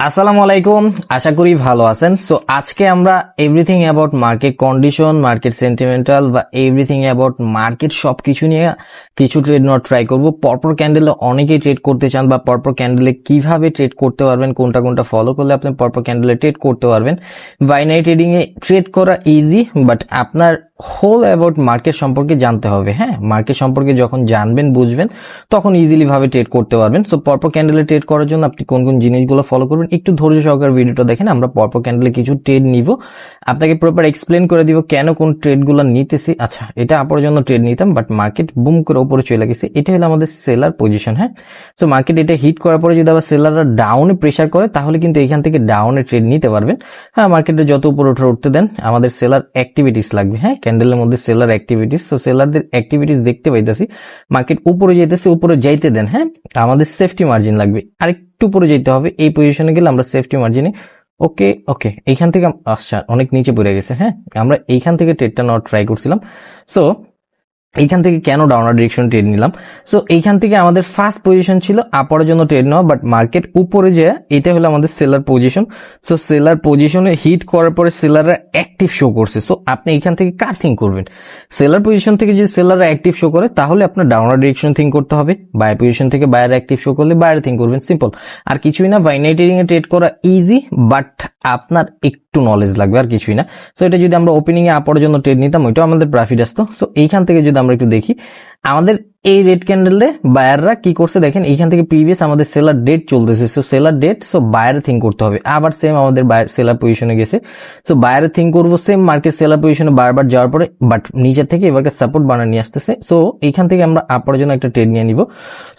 আসসালামু আলাইকুম, আশা করি ভালো আছেন। সো আজকে আমরা everything about market condition market sentimental বা এভরিথিং অ্যাবাউট মার্কেট সব কিছু নিয়ে কিছু ট্রেড নোট ট্রাই করব। পরপর ক্যান্ডেলে অনেকেই ট্রেড করতে চান বা পরপর ক্যান্ডেলে কীভাবে ট্রেড করতে পারবেন, কোনটা কোনটা ফলো করলে আপনি পরপর ক্যান্ডেলে ট্রেড করতে পারবেন। বাইনারি ট্রেডিংয়ে ট্রেড করা ইজি বাট আপনার হোল অ্যাবাউট মার্কেট সম্পর্কে জানতে হবে হ্যাঁ? মার্কেট সম্পর্কে যখন জানবেন, বুঝবেন, তখন ইজিলি ভাবে ট্রেড করতে পারবেন। সো পরপর ক্যান্ডেলে ট্রেড করার জন্য আপনি কোন কোন জিনিসগুলো ফলো করবেন, একটু ধৈর্য সহকারে ভিডিওটা দেখেন, আমরা পরপর ক্যান্ডেলে কিছু ট্রেড নিব। আপনাকে প্রপার এক্সপ্লেন করে দিব কেন কোন ট্রেডগুলো নিতেছি। আচ্ছা এটা আপনার জন্য ট্রেড নিতাম বাট মার্কেট বুম করে উপরে চলে গেছে। এটা হলো আমাদের সেলার পজিশন হ্যাঁ? সো মার্কেট এটা হিট করার পরে যদি আবার সেলাররা ডাউনে প্রেশার করে, তাহলে কিন্তু এখান থেকে ডাউনে ট্রেড নিতে পারবেন। হ্যাঁ মার্কেটে যত উপরে উঠে উঠতে দেন, আমাদের সেলার অ্যাক্টিভিটিস লাগবে হ্যাঁ? ক্যান্ডেলের মধ্যে সেলার অ্যাক্টিভিটিস তো সেলারদের অ্যাক্টিভিটিস দেখতে পাইতেছি। মার্কেট উপরে যাইতেছে, উপরে যাইতে দেন হ্যাঁ? আমাদের সেফটি মার্জিন লাগবে। আরেকটু উপরে যেতে হবে, এই পজিশনে গেলে আমরা সেফটি মার্জিনে ওকে ওকে, এইখান থেকে আচ্ছা অনেক নিচে পড়ে গেছে হ্যাঁ? আমরা এইখান থেকে ট্রেডটা নেওয়ার ট্রাই করছিলাম। সো এইখান থেকে কেন ডাউনার ডিরেকশন ট্রেড নিলাম? সো এইখান থেকে আমাদের ফার্স্ট পজিশন ছিল আপার জন্য ট্রেড নেওয়া বাট মার্কেট উপরে যে এটা হলো আমাদের সেলার পজিশন সো সেলার পজিশনে হিট করার পরে সেলাররা অ্যাক্টিভ শো করছে। সো আপনি এখান থেকে কার থিঙ্ক করবেন? সেলার পজিশন থেকে যদি সেলাররা অ্যাক্টিভ শো করে, তাহলে আপনার ডাউনার ডিরেকশন থিঙ্ক করতে হবে। বাই পজিশন থেকে বায়ার অ্যাক্টিভ শো করলে বায়ার থিঙ্ক করবেন। সিম্পল আর কিছুই না বাইনারি ট্রেডিং এ ট্রেড করা ইজি বাট আপনার একটু নলেজ লাগবে, আর কিছুই না। সো এটা যদি আমরা ওপেনিং এ আপার জন্য ট্রেড নিতাম, ওইটাও আমাদের প্রফিট আসতো। সো এইখান থেকে যদি আমরা একটু দেখি। আমাদের এই রেড ক্যান্ডেলে বায়াররা কি করছে দেখেন এখান থেকে প্রিভিয়াস আমাদের সেলার ডেট চলতেছে। So seller date so buyer think করতে হবে। আবার সেম আমাদের বায়ার সেলার পজিশনে গেছে। সো বায়ারে থিঙ্ক করব সেম মার্কেট সেলার পজিশনে বারবার যাওয়ার পরে বাট নিচের থেকে এবারকে সাপোর্ট বানিয়ে নিয়ে আসতেছে। সো এখান থেকে আমরা আপার জন্য একটা ট্রেড নিয়ে নিব।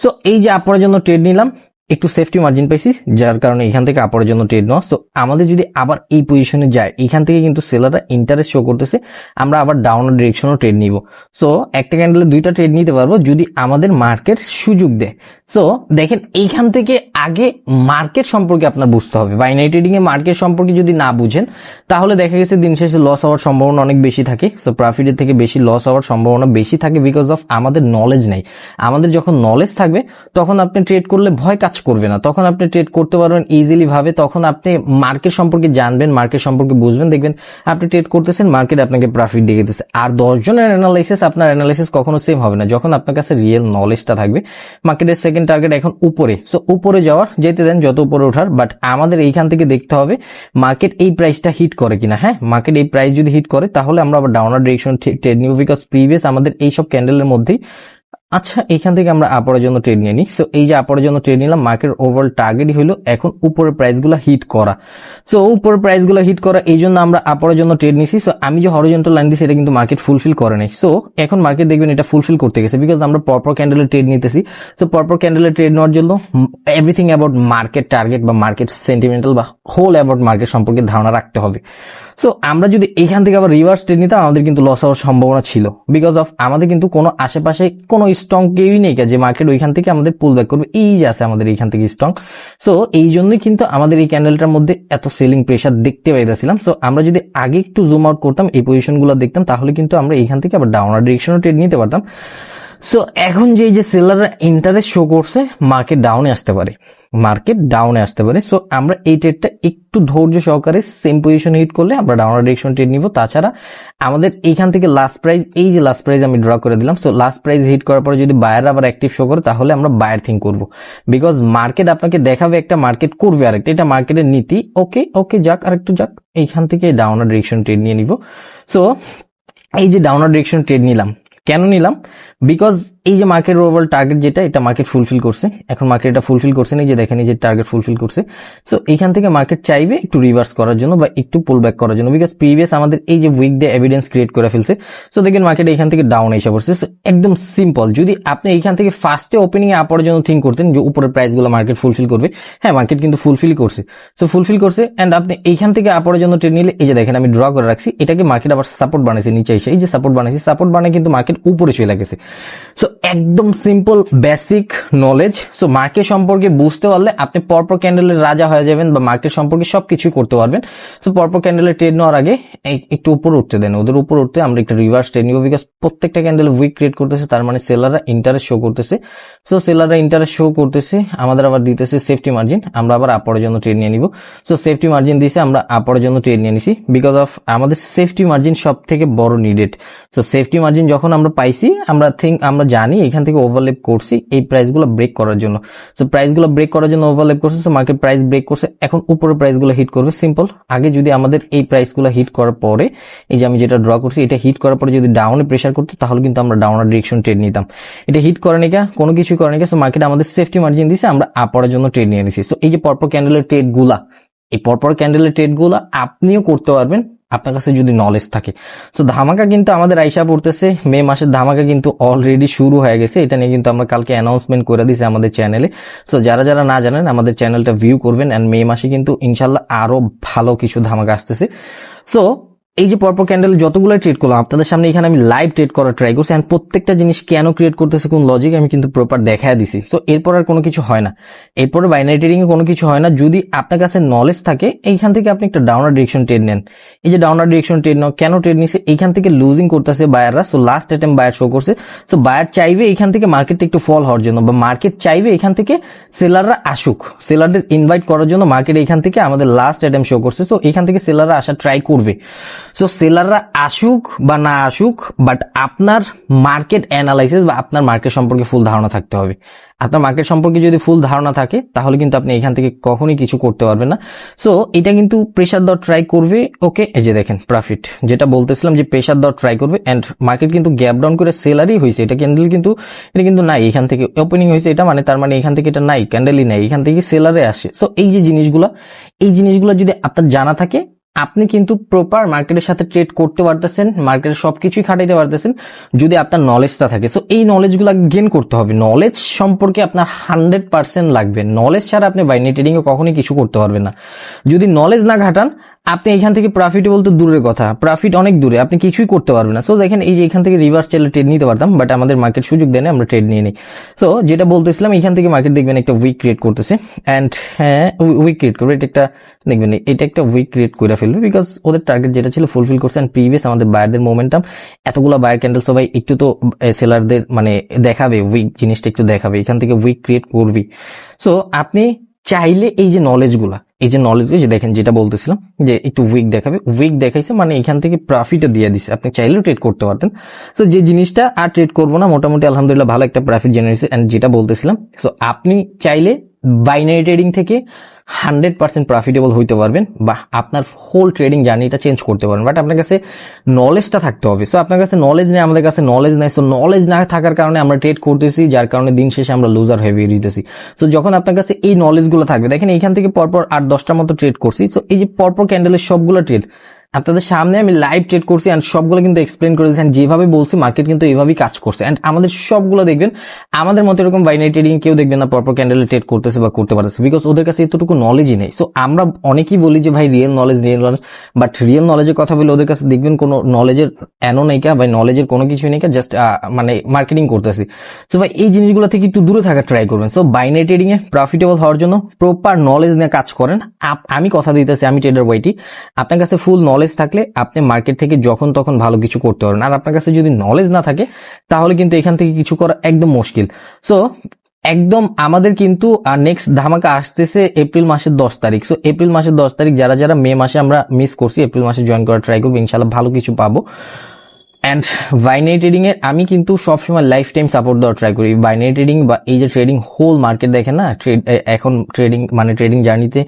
সো এই যে আপনার জন্য ট্রেড নিলাম একটু সেফটি মার্জিন পাইছি যার কারণে এখান থেকে আপার জন্য ট্রেড নেওয়া। সো আমাদের যদি আবার এই পজিশনে যায়, এখান থেকে কিন্তু সেলাররা ইন্টারেস্ট শো করতেছে, আমরা আবার ডাউন ডিরেকশনও ট্রেড নিব। সো একটা ক্যান্ডেলে দুইটা ট্রেড নিতে পারব, যদি আমাদের মার্কেট সুযোগ দেয়। সো দেখেন, এইখান থেকে আগে মার্কেট সম্পর্কে আপনার বুঝতে হবে। বাইনারি ট্রেডিং এ মার্কেট সম্পর্কে যদি না বুঝেন, তাহলে দেখা গেছে দিন শেষে লস হওয়ার সম্ভাবনা অনেক বেশি থাকে। সো প্রফিটের থেকে বেশি লস হওয়ার সম্ভাবনা বেশি থাকে বিকজ অফ আমাদের নলেজ নেই। আমাদের যখন নলেজ থাকবে, তখন আপনি ট্রেড করলে ভয় কাজ করবে না। তখন আপনি ট্রেড করতে পারবেন ইজিলি ভাবে। তখন আপনি মার্কেট সম্পর্কে জানবেন মার্কেট সম্পর্কে বুঝবেন, দেখবেন আপনি ট্রেড করতেছেন মার্কেট আপনাকে প্রফিট দিয়ে দিতেছে। আর দশ জনের অ্যানালাইসিস আপনার অ্যানালাইসিস কখনো সেম হবে না। যখন আপনার কাছে রিয়েল নলেজটা থাকবে মার্কেটের সেকেন্ড টার্গেট এখন উপরে। সো উপরে যাওয়ার যেতে দেন, যত উপরে ওঠার। বাট আমাদের এইখান থেকে দেখতে হবে মার্কেট এই প্রাইসটা হিট করে কিনা। হ্যাঁ মার্কেট এই প্রাইস যদি হিট করে, তাহলে আমরা আবার ডাউনার ডিরেকশন ট্রেড নিব। বিকজ প্রিভিয়াস আমাদের এইসব ক্যান্ডেলের মধ্যেই আচ্ছা এখান থেকে আমরা আপরের জন্য ট্রেড নিয়ে নিই। সো এই যে আপরের জন্য ট্রেড নিলাম মার্কেট ওভারঅল টার্গেটই হলো এখন উপরের প্রাইসগুলো হিট করা। সো উপরের প্রাইসগুলো হিট করা, এই জন্য আমরা আপরের জন্য ট্রেড নিছি। সো আমি যে হরিজন্টাল লাইন দিছি, এটা কিন্তু মার্কেট ফুলফিল করে নাই। সো এখন মার্কেট দেখবেন এটা ফুলফিল করতে গেছে বিকজ আমরা পরপর ক্যান্ডেলের ট্রেড নিতেছি। সো পরপর ক্যান্ডেলের ট্রেড নেওয়ার জন্য এভরিথিং অ্যাবাউট মার্কেট টার্গেট বা মার্কেট সেন্টিমেন্টাল বা হোল অ্যাবাউট মার্কেট সম্পর্কে ধারণা রাখতে হবে। সো আমরা যদি এখান থেকে আবার রিভার্স ট্রেড নিতাম, আমাদের কিন্তু লস হওয়ার সম্ভাবনা ছিল। বিকজ অফ আমাদের কিন্তু কোনো আশেপাশে কোনো স্ট্রং কেউই নেই যে মার্কেট ওইখান থেকে আমাদের পুল ব্যাক করবে। এই যে আছে আমাদের এইখান থেকে স্ট্রং সো এই জন্যই কিন্তু আমাদের এই ক্যান্ডেলটার মধ্যে এত সেলিং প্রেশার দেখতে পাইতেছিলাম। সো আমরা যদি আগে একটু জুম আউট করতাম, এই পজিশনগুলো দেখতাম, তাহলে কিন্তু আমরা এইখান থেকে আবার ডাউনার ডিরেকশনও ট্রেড নিতে পারতাম। সো এখন যে যে সেলাররা ইন্টারেস্ট শো করছে মার্কেট ডাউনে আসতে পারে। মার্কেট ডাউনে আসতে পারে। সো আমরা এই ট্রেডটা একটু ধৈর্য সহকারে সেম পজিশন হিট করলে আমরা ডাউনার ডিরেকশন ট্রেড নিব। তাছাড়া আমাদের এইখান থেকে লাস্ট প্রাইস এই যে লাস্ট প্রাইস আমি ড্র করে দিলাম। সো লাস্ট প্রাইস হিট করার পরে যদি বায়ার আবার অ্যাক্টিভ শো করে, তাহলে আমরা বায়ার থিঙ্ক করব। বিকজ মার্কেট আপনাকে দেখাবে একটা মার্কেট করবে আরেকটা। এটা মার্কেটের নীতি। ওকে ওকে যাক, আরেকটু যাক। এইখান থেকে ডাউনার ডিরেকশন ট্রেড নিয়ে নিব। সো এই যে ডাউনার ডিরেকশন ট্রেড নিলাম। কেন নিলাম? বিকজ এই যে মার্কেট ওভারঅল টার্গেট যেটা এটা মার্কেট ফুলফিল করছে। এখন মার্কেট এটা ফুলফিল করছে না যে দেখেন এই যে টার্গেট ফুলফিল করছে। সো এইখান থেকে মার্কেট চাইবে একটু রিভার্স করার জন্য বা একটু পুল ব্যাক করার জন্য। বিকজ প্রিভিয়াস আমাদের এই যে উইক ডে এভিডেন্স ক্রিয়েট করে ফেলছে। সো দেখেন মার্কেট এখান থেকে ডাউন এসে পড়ছে। So, একদম সিম্পল যদি আপনি এইখান থেকে ফার্স্টে ওপেনিং এ আপার জন্য থিঙ্ক করতেন যে উপরের প্রাইসগুলো মার্কেট ফুলফিল করবে হ্যাঁ মার্কেট কিন্তু ফুলফিল করছে। সো ফুলফিল করছে অ্যান্ড আপনি এইখান থেকে আপারের জন্য ট্রেড নিলে এই যে দেখেন আমি ড্র করে রাখছি এটাকে মার্কেট আবার সাপোর্ট বানাইছে নিচে এসে। এই যে সাপোর্ট বানাইছে সাপোর্ট বানায় কিন্তু মার্কেট উপরে চলে গেছে। সো একদম simple basic knowledge so market সম্পর্কে বুঝতে পারলে আপনি পরপর ক্যান্ডেলের রাজা হয়ে যাবেন বা মার্কেট সম্পর্কে সবকিছু করতে পারবেন। সো পরপর ক্যান্ডেলের ট্রেড নেওয়ার আগে একটু উপর উঠতে দেন। ওদের উপর উঠতে আমরা একটা রিভার্স ট্রেড নিব বিকজ প্রত্যেকটা ক্যান্ডেল উইক ক্রিয়েট করতেছে, তার মানে সেলাররা ইন্টারেস্ট শো করতেছে। সো সেলাররা ইন্টারেস্ট শো করতেছে, আমাদের আবার দিতেছে সেফটি মার্জিন আমরা আবার আপরের জন্য ট্রেড নিয়ে নিব। সো সেফটি মার্জিন দিয়েছে আমরা আপরের জন্য ট্রেড নিয়ে নিছি। বিকজ অফ আমাদের সেফটি মার্জিন সব থেকে বড় নিডেড সো সেফটি মার্জিন যখন আমরা পাইছি, আমরা থিঙ্ক আমরা জানি, এখান থেকে ওভারলেপ করছি, এই প্রাইসগুলো ব্রেক করার জন্য। সো প্রাইসগুলো ব্রেক করার জন্য ওভারলেপ করছে সো মার্কেট প্রাইস ব্রেক করছে, এখন উপরে প্রাইসগুলো হিট করবে সিম্পল আগে যদি আমাদের এই প্রাইসগুলো হিট করার পরে, এই যে আমি যেটা ড্র করছি, এটা হিট করার পরে যদি ডাউনে প্রেশার করতো, তাহলে কিন্তু আমরা ডাউনার ডিরেকশন ট্রেড নিতাম। এটা হিট করে নিকা, কোনো কিছু করে নিকা সো মার্কেট আমাদের সেফটি মার্জিন দিছে, আমরা আপরের জন্য ট্রেড নিয়ে নিছি। সো এই যে পরপর ক্যান্ডেলের ট্রেডগুলা, এই পরপর ক্যান্ডেলের ট্রেডগুলা আপনিও করতে পারবেন আপনার কাছে যদি নলেজ থাকে। সো ধামাকা কিন্তু আমাদের আইসা পড়তেছে, মে মাসের ধামাকা কিন্তু অলরেডি শুরু হয়ে গেছে। এটা নিয়ে কিন্তু আমরা কালকে অ্যানাউন্সমেন্ট করে দিছি আমাদের চ্যানেলে সো যারা যারা না জানেন, আমাদের চ্যানেলটা ভিউ করবেন অ্যান্ড মে মাসে কিন্তু ইনশাল্লাহ আরও ভালো কিছু ধামাকা আসতেছে। সো এই যে পরপর ক্যান্ডেল যতগুলো ট্রেড করলাম, আপনাদের সামনে এখানে আমি লাইভ ট্রেড করার ট্রাই করছি and প্রত্যেকটা জিনিস কেন ক্রিয়েট করতেছে, কোন লজিক আমি কিন্তু প্রপার দেখায় দিছি। সো এরপর আর কোনো কিছু হয় না। এরপরে বাইনারি ট্রেডিং এ কোনো কিছু হয় না। যদি আপনার কাছে নলেজ থাকে, এইখান থেকে আপনি একটা ডাউনার ডিরেকশন ট্রেড নেন। এই যে ডাউনার ডিরেকশন ট্রেড নাও, কেন ট্রেড নিছে? এইখান থেকে লুজিং করতেছে বায়াররা so last attempt buyer show করছে। সো বায়ার চাইবে এইখান থেকে মার্কেটটা একটু ফল হওয়ার জন্য বা মার্কেট চাইবে এখান থেকে সেলাররা আসুক। সেলারদের ইনভাইট করার জন্য মার্কেট এখান থেকে আমাদের লাস্ট অ্যাটেম্প শো করছে। সো এখান থেকে সেলাররা আসা ট্রাই করবে। সো সেলাররা আসুক বা না আসুক বাট আপনার মার্কেট অ্যানালাইসিস বা আপনার মার্কেট সম্পর্কে ফুল ধারণা থাকতে হবে। আপনার মার্কেট সম্পর্কে যদি ফুল ধারণা থাকে, তাহলে কিন্তু আপনি এখান থেকে কখনই কিছু করতে পারবেন না। সো এটা কিন্তু প্রেশার দর ট্রাই করবে। ওকে এই যে দেখেন প্রফিট যেটা বলতেছিলাম যে প্রেশার দর ট্রাই করবে অ্যান্ড মার্কেট কিন্তু গ্যাপ ডাউন করে সেলারই হয়েছে। এটা ক্যান্ডেল কিন্তু, এটা কিন্তু নাই এখান থেকে। ওপেনিং হয়েছে এটা মানে তার মানে এখান থেকে এটা নাই ক্যান্ডেলই নাই, এখান থেকে সেলারে আসে। সো এই যে জিনিসগুলো, এই জিনিসগুলো যদি আপনার জানা থাকে আপনি কিন্তু প্রপার মার্কেটের সাথে ট্রেড করতে পারতেছেন মার্কেটের সবকিছুই খাটাইতে পারতেছেন, যদি আপনার নলেজটা থাকে। সো এই নলেজগুলো গেন করতে হবে। নলেজ সম্পর্কে আপনার হান্ড্রেড পার্সেন্ট লাগবে। নলেজ ছাড়া আপনি বাইনি ট্রেডিংয়ে কখনোই কিছু করতে পারবেন না। যদি নলেজ না ঘাটান আপনি এখান থেকে প্রফিটেবল তো দূরের কথা। প্রফিট অনেক দূরে, আপনি কিছুই করতে পারবেন না। সো দেখেন, এই যে এখান থেকে রিভার্স চাইলে ট্রেড নিতে পারতাম বাট আমাদের মার্কেট সুযোগ দেয় না আমরা ট্রেড নিয়ে নিই। সো যেটা বলতেছিলাম, এখান থেকে মার্কেট দেখবেন একটা উইক ক্রিয়েট করতেছে। অ্যান্ড হ্যাঁ উইক ক্রিয়েট করবে। এটা একটা দেখবেন, এটা একটা উইক ক্রিয়েট করে ফেলবে বিকজ ওদের টার্গেট যেটা ছিল ফুলফিল করছে। অ্যান্ড প্রিভিয়াস আমাদের বায়ারদের মোমেন্টাম এতগুলো বায়ার ক্যান্ডেল সবাই একটু তো সেলারদের মানে দেখাবে উইক জিনিসটা একটু দেখাবে। এখান থেকে উইক ক্রিয়েট করবি। সো আপনি চাইলে এই যে নলেজগুলা এই যে নলেজ যে দেখেন যেটা বলতেছিলাম, যে একটু উইক দেখাবে। উইক দেখাইছে মানে এখান থেকে প্রফিটও দিয়ে দিছে। আপনি চাইলেও ট্রেড করতে পারতেন। সো যে জিনিসটা আর ট্রেড করব না, মোটামুটি আলহামদুলিল্লাহ ভালো একটা প্রফিট জেনারেছে অ্যান্ড যেটা বলতেছিলাম সো আপনি চাইলে বাইনারি ট্রেডিং থেকে হান্ড্রেড পার্সেন্ট প্রফিটেবল হইতে পারবেন। বা আপনার হোল ট্রেডিং জার্নিটা চেঞ্জ করতে পারবেন। বাট আপনার কাছে নলেজটা থাকতে হবে। সো আপনার কাছে নলেজ নেই, আমাদের কাছে নলেজ নেই। সো নলেজ না থাকার কারণে আমরা ট্রেড করতেছি, যার কারণে দিন শেষে আমরা লুজার হয়ে বেরিয়ে দিতেছি সো যখন আপনার কাছে এই নলেজগুলো থাকবে, দেখেন এইখান থেকে পরপর আট, দশটার মতো ট্রেড করছি। সো এই যে পরপর ক্যান্ডেলের সবগুলো ট্রেড আপনাদের সামনে আমি লাইভ ট্রেড করছি অ্যান্ড সবগুলো কিন্তু এক্সপ্লেন করেছি and যেভাবে বলছি মার্কেট কিন্তু এইভাবেই কাজ করছে। অ্যান্ড আমাদের সবগুলো দেখবেন, আমাদের মতো এরকম বাইনারি ট্রেডিং কেউ দেখবেন না, পরপর ক্যান্ডেলে ট্রেড করতেছে বা করতে পারতেছে বিকজ ওদের কাছে এতটুকু নলেজই নেই। সো আমরা অনেকেই বলি যে, ভাই real knowledge real knowledge but real নলেজের কথা বলে ওদের কাছে দেখবেন কোনো নলেজের এনো নেইকা বা নলেজের কোনো কিছুই নেইকা জাস্ট মানে মার্কেটিং করতেছি। তো ভাই, এই জিনিসগুলো থেকে একটু দূরে থাকার ট্রাই করবেন। সো বাইনারি ট্রেডিং এ প্রফিটেবল হওয়ার জন্য প্রপার নলেজ নিয়ে কাজ করেন। আমি কথা দিতেছি, আমি ট্রেডার ওয়াইটি আপনার কাছে ফুল নলেজ থাকলে আপনি মার্কেট থেকে যখন তখন ভালো কিছু করতে পারবেন। আর আপনার কাছে যদি নলেজ না থাকে, তাহলে কিন্তু এখান থেকে কিছু করা একদম মুশকিল। সো একদম আমাদের কিন্তু নেক্সট ধামাকা আসতেছে এপ্রিল মাসের দশ তারিখ। সো এপ্রিল মাসের দশ তারিখ, যারা যারা মে মাসে আমরা মিস করছি এপ্রিল মাসে জয়েন করার ট্রাই করব ইনশাল্লাহ ভালো কিছু পাবো। অ্যান্ড বাইনারি ট্রেডিং এর আমি কিন্তু সবসময় লাইফ টাইম সাপোর্ট দেওয়ার ট্রাই করি। বাইনারি ট্রেডিং বা এই যে ট্রেডিং হোল মার্কেট দেখেন না ট্রেড এখন ট্রেডিং মানে ট্রেডিং জার্নিতে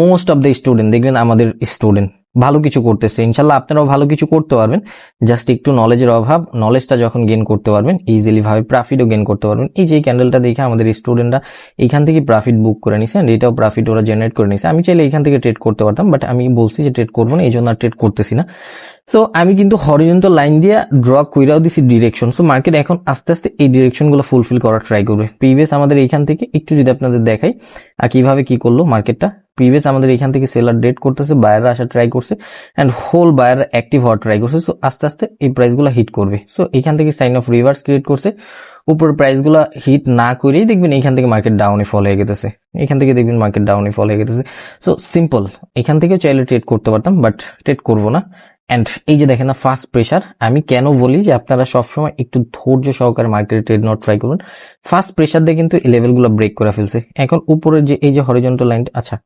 মোস্ট অফ দ্য স্টুডেন্ট দেখবেন আমাদের স্টুডেন্ট ভালো কিছু করতেছে। ইনশাল্লাহ আপনারাও ভালো কিছু করতে পারবেন। জাস্ট একটু নলেজের অভাব নলেজটা যখন গেন করতে পারবেন ইজিলি ভাবে প্রফিটও গেন করতে পারবেন। এই যে ক্যান্ডেলটা দেখে আমাদের স্টুডেন্টরা এখান থেকে প্রফিট বুক করে নিছে অ্যান্ড এটাও প্রফিট ওরা জেনারেট করে নিছে। আমি চাইলে এখান থেকে ট্রেড করতে পারতাম বাট আমি বলছি যে ট্রেড করব না এই জন্য আর ট্রেড করতেছি না। সো আমি কিন্তু হরিজন্টাল লাইন দিয়ে ড্র কইরাও দিছি ডিরেকশন সো মার্কেট এখন আস্তে আস্তে এই ডিরেকশনগুলো ফুলফিল করার ট্রাই করবে। প্রিভিয়াস আমাদের এইখান থেকে একটু যদি আপনাদের দেখাই, আর কীভাবে কি করল মার্কেটটা প্রিভিয়াস আমাদের এখান থেকে সেলার ডেট করতেছে বায়াররা আসা ট্রাই করছে অ্যান্ড হোল বায়ার অ্যাক্টিভ হওয়ার ট্রাই করছে। সো আস্তে আস্তে এই প্রাইসগুলো হিট করবে। সো এখান থেকে সাইন অফ রিভার্স ক্রিয়েট করছে। উপর প্রাইসগুলো হিট না করেই দেখবেন এখান থেকে মার্কেট ডাউনে ফল হয়ে গেতেছে। এখান থেকে দেখবেন মার্কেট ডাউনে ফল হয়ে গেতেছে। সো সিম্পল এখান থেকেও চাইলে ট্রেড করতে পারতাম বাট ট্রেড করব না। অ্যান্ড এই যে দেখেন না ফার্স্ট প্রেশার আমি কেন বলি যে আপনারা সবসময় একটু ধৈর্য সহকারে মার্কেটে ট্রেড নট ট্রাই করুন। ফার্স্ট প্রেশার দিয়ে কিন্তু এই লেভেলগুলো ব্রেক করে ফেলছে। এখন উপরে যে, এই যে হরিজন্টাল লাইনটা আচ্ছা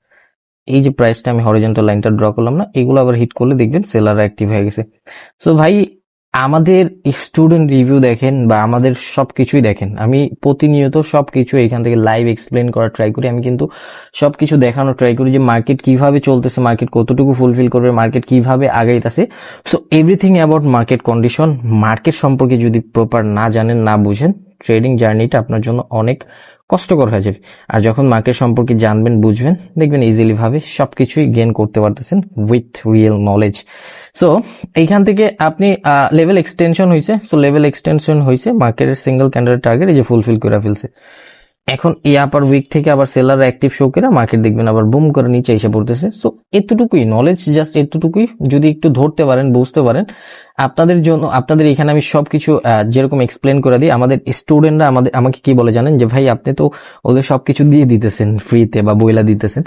এই যে প্রাইসটা আমি হরিজন্টাল লাইনটা ড্র করলাম না, এগুলো আবার হিট করলে দেখবেন সেলাররা অ্যাক্টিভ হয়ে গেছে। সো ভাই আমাদের স্টুডেন্ট রিভিউ দেখেন বা আমাদের সবকিছুই দেখেন। আমি প্রতিনিয়ত সবকিছু এখান থেকে লাইভ এক্সপ্লেন করার ট্রাই করি। আমি কিন্তু সব কিছু দেখানোর ট্রাই করি যে মার্কেট কীভাবে চলতেছে মার্কেট কতটুকু ফুলফিল করবে মার্কেট কীভাবে আগাইতেছে। So everything about market condition market সম্পর্কে যদি প্রপার না জানেন, না বুঝেন ট্রেডিং জার্নিটা আপনার জন্য অনেক কষ্টকর হয়ে যাবে। আর যখন মার্কেট সম্পর্কে জানবেন, বুঝবেন, দেখবেন ইজিলি ভাবে সবকিছুই গেন করতে পারতেছেন উইথ রিয়েল নলেজ সো এইখান থেকে আপনি লেভেল এক্সটেনশন হয়েছে সো লেভেল এক্সটেনশন হয়েছে মার্কেটের সিঙ্গেল ক্যান্ডেলের টার্গেট এই যে ফুলফিল করে ফেলছে। এখন এই আপার উইক থেকে আবার সেলার অ্যাক্টিভ শো করে মার্কেট দেখবেন আবার বুম করে নিচে এসে পড়তেছে। সো এতটুকুই নলেজ জাস্ট এতটুকুই। যদি একটু ধরতে পারেন, বুঝতে পারেন আপনাদের জন্য আপনাদের এখানে আমি সবকিছু আহ, যেরকম এক্সপ্লেন করে দিই আমাদের স্টুডেন্টরা আমাদের আমাকে কি বলে জানেন? যে ভাই আপনি তো ওদের সবকিছু দিয়ে দিতেছেন ফ্রিতে বা বইলা দিতেছেন।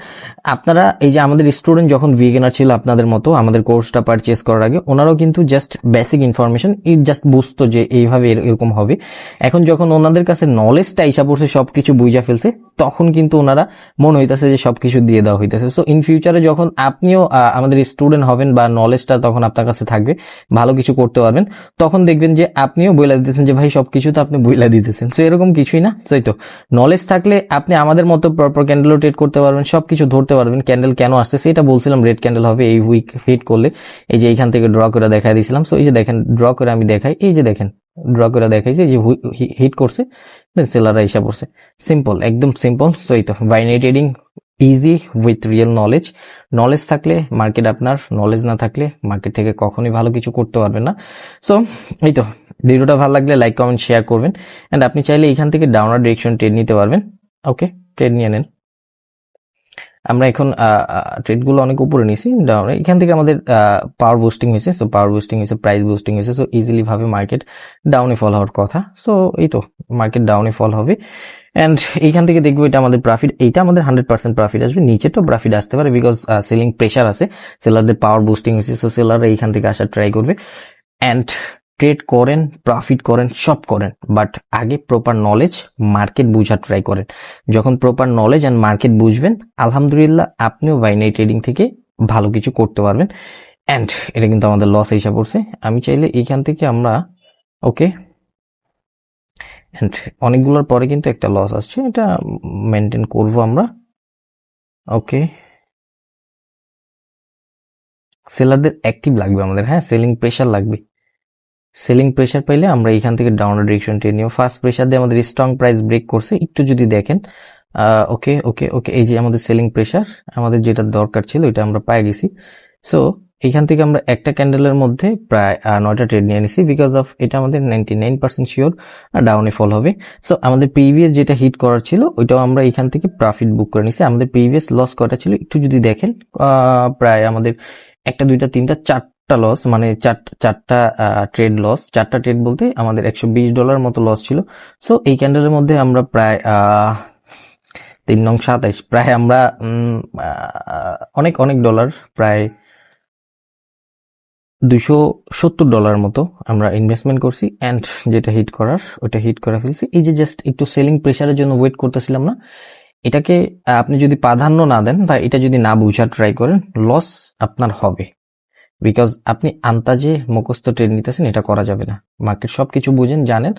আপনারা এই যে আমাদের স্টুডেন্ট যখন ভিগেনার ছিল আপনাদের মতো আমাদের কোর্সটা পারচেস করার আগে ওনারাও কিন্তু জাস্ট বেসিক ইনফরমেশন এই জাস্ট বুঝতো যে এইভাবে এরকম হবে। এখন যখন ওনাদের কাছে নলেজটা ইসা পড়ছে সবকিছু বুঝা ফেলছে তখন কিন্তু ওনারা মনে হইতেছে যে সবকিছু দিয়ে দেওয়া হইতেছে। সো ইন ফিউচারে যখন আপনিও আমাদের স্টুডেন্ট হবেন বা নলেজটা তখন আপনার কাছে থাকবে ভালো কিছু করতে পারবেন, তখন দেখবেন যে আপনিও বইলা দিতেছেন যে, ভাই, সবকিছু তো আপনি বইলা দিতেছেন। সো এরকম কিছুই না। তাই তো? নলেজ থাকলে আপনি আমাদের মতো প্রপার ক্যান্ডেলও ট্রেড করতে পারবেন, সবকিছু ধরতে পারবেন। ক্যান্ডেল কেন আসতেছে? এটা বলছিলাম রেড ক্যান্ডেল হবে এই উইক হিট করলে। এই যে এইখান থেকে ড্র করে দেখাই দিয়েছিলাম সো এই যে দেখেন ড্র করে আমি দেখাই। এই যে দেখেন ড্র করে দেখাইছি যে হিট করছে। সেলাররা এসে করছে সিম্পল একদম সিম্পল সো তো binary trading easy with real knowledge knowledge থাকলে মার্কেট আপনার নলেজ না থাকলে মার্কেট থেকে কখনোই ভালো কিছু করতে পারবেন না। সো এই তো। ভিডিওটা ভালো লাগলে লাইক কমেন্ট শেয়ার করবেন। অ্যান্ড আপনি চাইলে এখান থেকে ডাউনার ডিরেকশন ট্রেড নিতে পারবেন। ওকে ট্রেড নিয়ে নেন। আমরা এখন ট্রেডগুলো অনেক উপরে নিছি। ডাউন এখান থেকে আমাদের পাওয়ার বুস্টিং হয়েছে। সো পাওয়ার বুস্টিং হয়েছে প্রাইস বুস্টিং হয়েছে। সো ইজিলিভাবে মার্কেট ডাউনে ফল হওয়ার কথা। সো এই তো। মার্কেট ডাউনে ফল হবে। অ্যান্ড এইখান থেকে দেখব এটা আমাদের প্রফিট এইটা আমাদের হান্ড্রেড পার্সেন্ট প্রফিট আসবে। নিচে তো প্রফিট আসতে পারে বিকজ সেলিং প্রেশার আছে। সেলারদের পাওয়ার বুস্টিং হয়েছে সো সেলাররা এইখান থেকে আসার ট্রাই করবে। অ্যান্ড ট্রেড করেন প্রফিট করেন, সব করেন। বাট আগে প্রপার নলেজ মার্কেট বুঝার ট্রাই করেন। যখন প্রপার নলেজ অ্যান্ড মার্কেট বুঝবেন, আলহামদুলিল্লাহ আপনিও বাইনারি ট্রেডিং থেকে ভালো কিছু করতে পারবেন। অ্যান্ড এটা কিন্তু আমাদের লস হিসাব পড়ছে। আমি চাইলে এইখান থেকে আমরা ওকে অ্যান্ড অনেকগুলোর পরে কিন্তু একটা লস আসছে। এটা মেনটেন করব আমরা। ওকে সেলারদের অ্যাক্টিভ লাগবে আমাদের হ্যাঁ? সেলিং প্রেশার লাগবে। সেলিং প্রেশার পাইলে আমরা এখান থেকে ডাউন ডিরেকশন টেনে নিব। ফার্স্ট প্রেশার দিয়ে আমাদের স্ট্রং প্রাইস ব্রেক করছে। একটু যদি দেখেন ওকে ওকে ওকে এই যে আমাদের সেলিং প্রেশার আমাদের যেটা দরকার ছিল, এটা আমরা পাই গেছি। সো এখান থেকে আমরা একটা ক্যান্ডেলের মধ্যে প্রায় নয়টা ট্রেড নিয়ে নিছি বিকজ অফ এটা আমাদের নাইনটি নাইন পার্সেন্ট শিওর ডাউনে ফল হবে। সো আমাদের প্রিভিয়াস যেটা হিট করার ছিল, ওইটাও আমরা এখান থেকে প্রফিট বুক করে নিছি। আমাদের প্রিভিয়াস লস কটা ছিল একটু যদি দেখেন প্রায় আমাদের একটা, দুইটা, তিনটা, চারটা লস মানে চার- চারটা ট্রেড লস চারটা ট্রেড বলতে আমাদের একশো বিশ ডলার মতো লস ছিল। সো এই ক্যান্ডেলের মধ্যে আমরা প্রায় তিন নং সাতাইশ, প্রায় আমরা অনেক অনেক ডলার প্রায় দুশো সত্তর ডলার মতো আমরা ইনভেস্টমেন্ট করছি অ্যান্ড যেটা হিট করার ওটা হিট করে ফেলছি। এই যে জাস্ট একটু সেলিং প্রেশারের জন্য ওয়েট করতেছিলাম না। এটাকে আপনি যদি প্রাধান্য না দেন, বা এটা যদি না বুঝার ট্রাই করেন লস আপনার হবে। বিকজ আপনি আন্তাজে মুখস্থ ট্রেড নিতেছেন, এটা করা যাবে না। মার্কেট সবকিছু বুঝেন, জানেন।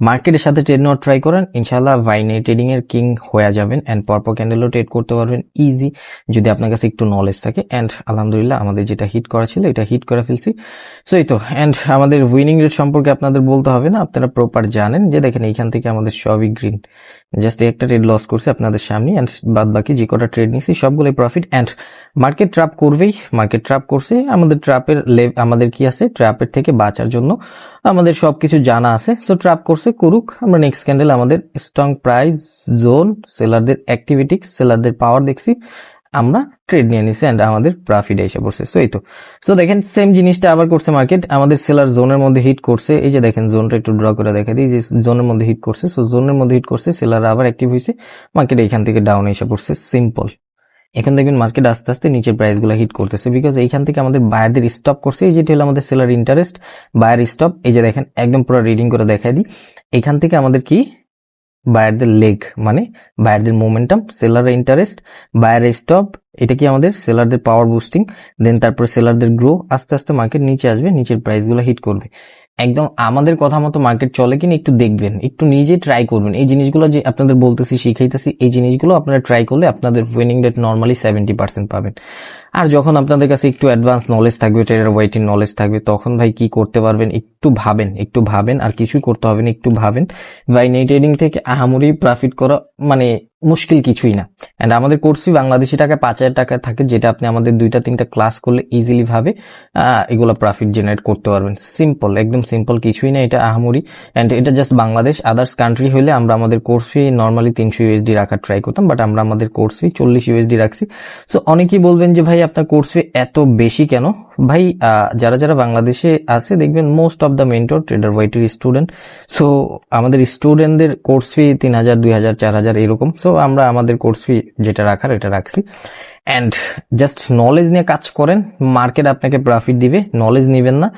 মার্কেটের সাথে ট্রেড নেওয়ার ট্রাই করেন ইনশাল্লাহ ভাইনে ট্রেডিং এর কিং হয়ে যাবেন অ্যান্ড পরপর ক্যান্ডেলও ট্রেড করতে পারবেন ইজি যদি আপনার কাছে একটু নলেজ থাকে অ্যান্ড আলহামদুলিল্লাহ আমাদের যেটা হিট করা ছিল এটা হিট করে ফেলছি। সো এই তো অ্যান্ড আমাদের উইনিং রেট সম্পর্কে আপনাদের বলতে হবে না, আপনারা প্রপার জানেন যে দেখেন এইখান থেকে আমাদের সবই গ্রিন জাস্ট একটা ট্রেড লস করছে আপনাদের সামনে অ্যান্ড বাদ বাকি যে কটা ট্রেড নিয়েছি, সবগুলোই প্রফিট অ্যান্ড মার্কেট ট্রাপ করবেই। মার্কেট ট্রাপ করছে, আমাদের ট্র্যাপের আমাদের কি আছে? ট্রাপের থেকে বাঁচার জন্য আমাদের সব কিছু জানা আছে। সো ট্রাপ করছে করুক, আমরা নেক্সট ক্যান্ডেল আমাদের স্ট্রং প্রাইস জোন সেলারদের অ্যাক্টিভিটি সেলারদের পাওয়ার দেখছি। আমরা ট্রেড নিয়ে নিছি অ্যান্ড আমাদের প্রফিট এসে পড়ছে। সো এই তো সো দেখেন সেম জিনিসটা আবার করছে মার্কেট আমাদের সেলার জোনের মধ্যে হিট করছে। এই যে দেখেন জোনটা একটু ড্র করে দেখা দিই যে জোনের মধ্যে হিট করছে। সো জোনের মধ্যে হিট করছে সেলার আবার অ্যাক্টিভ হয়েছে। মার্কেট এখান থেকে ডাউন এসে পড়ছে। সিম্পল এখন দেখবেন মার্কেট আস্তে আস্তে নিচের প্রাইসগুলো হিট করতেছে। বিকজ এইখান থেকে আমাদের বায়ারদের স্টপ করছে। এই যেটি হলো আমাদের সেলার ইন্টারেস্ট বায়ার স্টপ এই যে দেখেন, একদম পুরো রিডিং করে দেখাই দিই। এখান থেকে আমাদের কি বায়ারদের লেগ মানে বায়ারদের মোমেন্টাম সেলারের ইন্টারেস্ট বায়ারের স্টপ এটা কি আমাদের সেলারদের পাওয়ার বুস্টিং দেন তারপরে সেলারদের গ্রো আস্তে আস্তে মার্কেট নিচে আসবে, নিচের প্রাইসগুলো হিট করবে। একদম আমাদের কথা মতো মার্কেট চলে কিনা একটু দেখবেন, একটু নিজে ট্রাই করবেন। এই জিনিসগুলো যে আপনাদের বলতেছি, শিখাইতেছি, এই জিনিসগুলো আপনারা ট্রাই করলে আপনাদের winning rate normally seventy percent পাবেন। আর যখন আপনাদের কাছে একটু অ্যাডভান্স নলেজ থাকবে ট্রেডার ওয়াইটিং নলেজ থাকবে, তখন ভাই কি করতে পারবেন? একটু ভাবেন একটু ভাবেন, আর কিছুই করতে হবে না, একটু ভাবেন। ভাই, নেই ট্রেডিং থেকে আহামরি প্রফিট করা মানে মুশকিল কিছুই না। অ্যান্ড আমাদের কোর্সই বাংলাদেশি টাকা পাঁচ হাজার টাকা থাকে, যেটা আপনি আমাদের দুইটা, তিনটা ক্লাস করলে ইজিলি ভাবে এগুলো প্রফিট জেনারেট করতে পারবেন। সিম্পল একদম সিম্পল কিছুই না, এটা আহামরি। অ্যান্ড এটা জাস্ট বাংলাদেশ আদার্স কান্ট্রি হলে আমরা আমাদের কোর্স ফি নর্মালি তিনশো ইউএসডি রাখার ট্রাই করতাম বাট আমরা আমাদের কোর্স ফি চল্লিশ ইউএসডি রাখছি। সো অনেকেই বলবেন যে ভাই আপনার কোর্স এত বেশি কেন? ভাই যারা যারা বাংলাদেশে আছে, দেখবেন most of the mentor trader ওয়াইটির student so আমাদের স্টুডেন্টদের কোর্স ফি তিন হাজার, দুই হাজার, চার হাজার এরকম। সো আমরা আমাদের কোর্স ফি যেটা রাখার, এটা রাখছি। অ্যান্ড জাস্ট নলেজ নিয়ে কাজ করেন মার্কেট আপনাকে প্রফিট দিবে। নলেজ নেবেন না।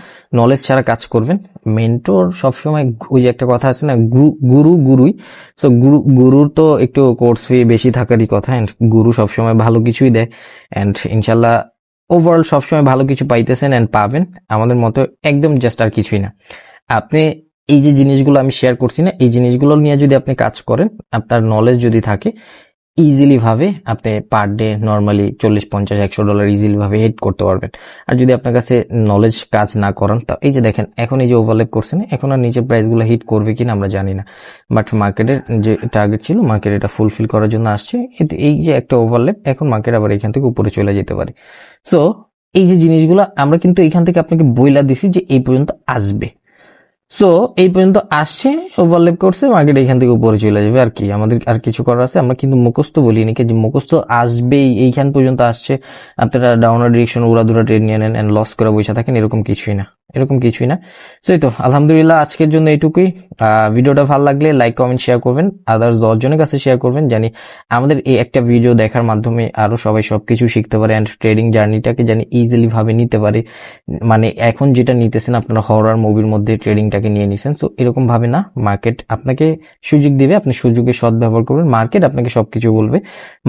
নলেজ ছাড়া কাজ করবেন। মেন্টর সবসময় ওই যে একটা কথা আছে না গুরু গুরু গুরুই। সো গুরু, গুরুর তো একটু কোর্স ফি বেশি থাকারই কথা। অ্যান্ড গুরু সবসময় ভালো কিছুই দেয়। অ্যান্ড ইনশাল্লাহ ওভারঅল সবসময় ভালো কিছু পাইতেছেন অ্যান্ড পাবেন। আমাদের মতো একদম জাস্ট আর কিছুই না। আপনি এই যে জিনিসগুলো আমি শেয়ার করছি না, এই জিনিসগুলো নিয়ে যদি আপনি কাজ করেন, আপনার নলেজ যদি থাকে ইজিলি ভাবে আপনি পার ডে নর্মালি চল্লিশ পঞ্চাশ একশো ডলার ইজিলি ভাবে হেড করতে পারবেন। আর যদি আপনার কাছে নলেজ কাজ না করেন, তা এই যে দেখেন, এখন এই যে ওভারলেপ করছেন, এখন আর নিচে প্রাইসগুলো হিট করবে কিনা আমরা জানি না। বাট মার্কেটের যে টার্গেট ছিল মার্কেট এটা ফুলফিল করার জন্য আসছে। এই যে একটা ওভারলেপ এখন মার্কেট আবার এখান থেকে উপরে চলে যেতে পারে। সো এই যে জিনিসগুলো, আমরা কিন্তু এখান থেকে আপনাকে বইলা দিছি যে এই পর্যন্ত আসবে। সো এই পর্যন্ত আসছে ওভারলেপ করছে মার্কেট এখান থেকে উপরে চলে যাবে, আর কি। আমাদের আর কিছু করার আছে, আমরা কিন্তু মুখস্থ বলিনি যে মুখস্থ আসবেই, এইখান পর্যন্ত আসছে। আপনারা ডাউনার ডিরেকশন উড়াদুরা ট্রেন নিয়ে নেন লস করে বসে থাকেন, এরকম কিছুই না। এরকম কিছুই না। সো এই তো, আলহামদুলিল্লাহ আজকের জন্য এইটুকুই। ভিডিওটা ভালো লাগলে লাইক কমেন্ট শেয়ার করবেন। আদার্স দশজনের কাছে শেয়ার করবেন, জানি আমাদের এই একটা ভিডিও দেখার মাধ্যমে আরও সবাই সবকিছু শিখতে পারে অ্যান্ড ট্রেডিং জার্নিটাকে জানি ইজিলি ভাবে নিতে পারে। মানে এখন যেটা নিতেছেন আপনারা হরার মুভির মধ্যে ট্রেডিংটাকে নিয়ে নিছেন সো এরকম ভাবে না। মার্কেট আপনাকে সুযোগ দিবে, আপনি সুযোগে সদ্ব্যবহার করবেন। মার্কেট আপনাকে সবকিছু বলবে।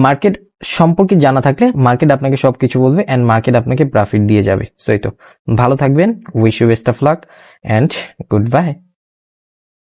মার্কেট সম্পর্কে জানা থাকলে মার্কেট আপনাকে সব কিছু বলবে অ্যান্ড মার্কেট আপনাকে প্রফিট দিয়ে যাবে। সো এই তো। ভালো থাকবেন wish you best of luck and goodbye